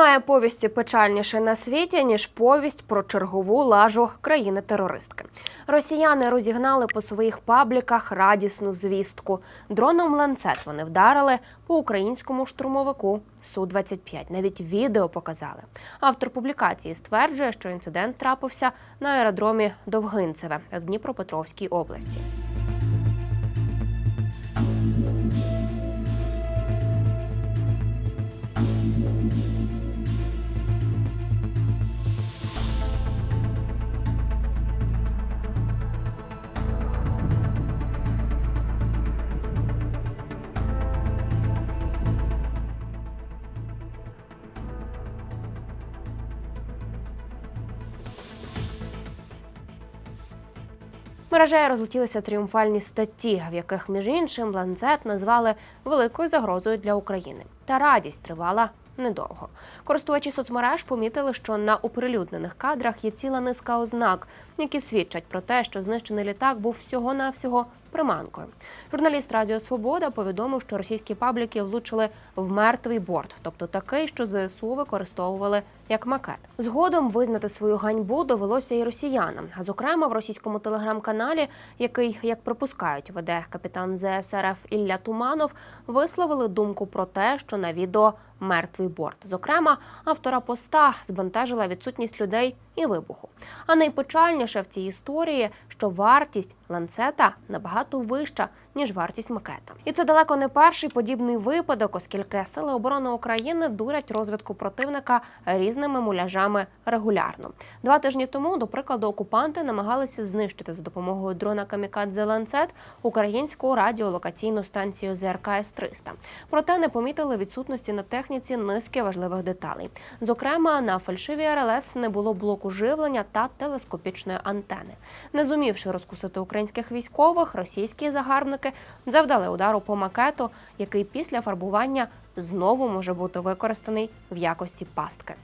Немає повісті печальніше на світі ніж повість про чергову лажу країни-терористки. Росіяни розігнали по своїх пабліках радісну звістку. Дроном ланцет вони вдарили по українському штурмовику су 25 Навіть відео показали. Автор публікації стверджує, що інцидент трапився на аеродромі Довгинцеве в Дніпропетровській області. Мережею розлетілися тріумфальні статті, в яких, між іншим, ланцет назвали великою загрозою для України. Та радість тривала недовго. Користувачі соцмереж помітили, що на оприлюднених кадрах є ціла низка ознак, які свідчать про те, що знищений літак був всього-навсього приманкою. Журналіст Радіо Свобода повідомив, що російські пабліки влучили в мертвий борт, тобто такий, що ЗСУ використовували як макет. Згодом визнати свою ганьбу довелося і росіянам. А зокрема, в російському телеграм-каналі, який, як припускають, веде капітан ЗСРФ Ілля Туманов, висловили думку про те, що на відео мертвий борт. Зокрема, автора поста збентежила відсутність людей і вибуху. А найпечальніше в цій історії, що вартість ланцета набагато вища ніж вартість макета. І це далеко не перший подібний випадок, оскільки сили оборони України дурять розвідку противника різними муляжами регулярно. Два тижні тому, до прикладу, окупанти намагалися знищити за допомогою дрона Камікадзе Ланцет українську радіолокаційну станцію ЗРК С-300. Проте не помітили відсутності на техніці низки важливих деталей. Зокрема, на фальшивій РЛС не було блоку живлення та телескопічної антени. Не зумівши розкусити українських військових, російські загарбники завдали удару по макету, який після фарбування знову може бути використаний в якості пастки.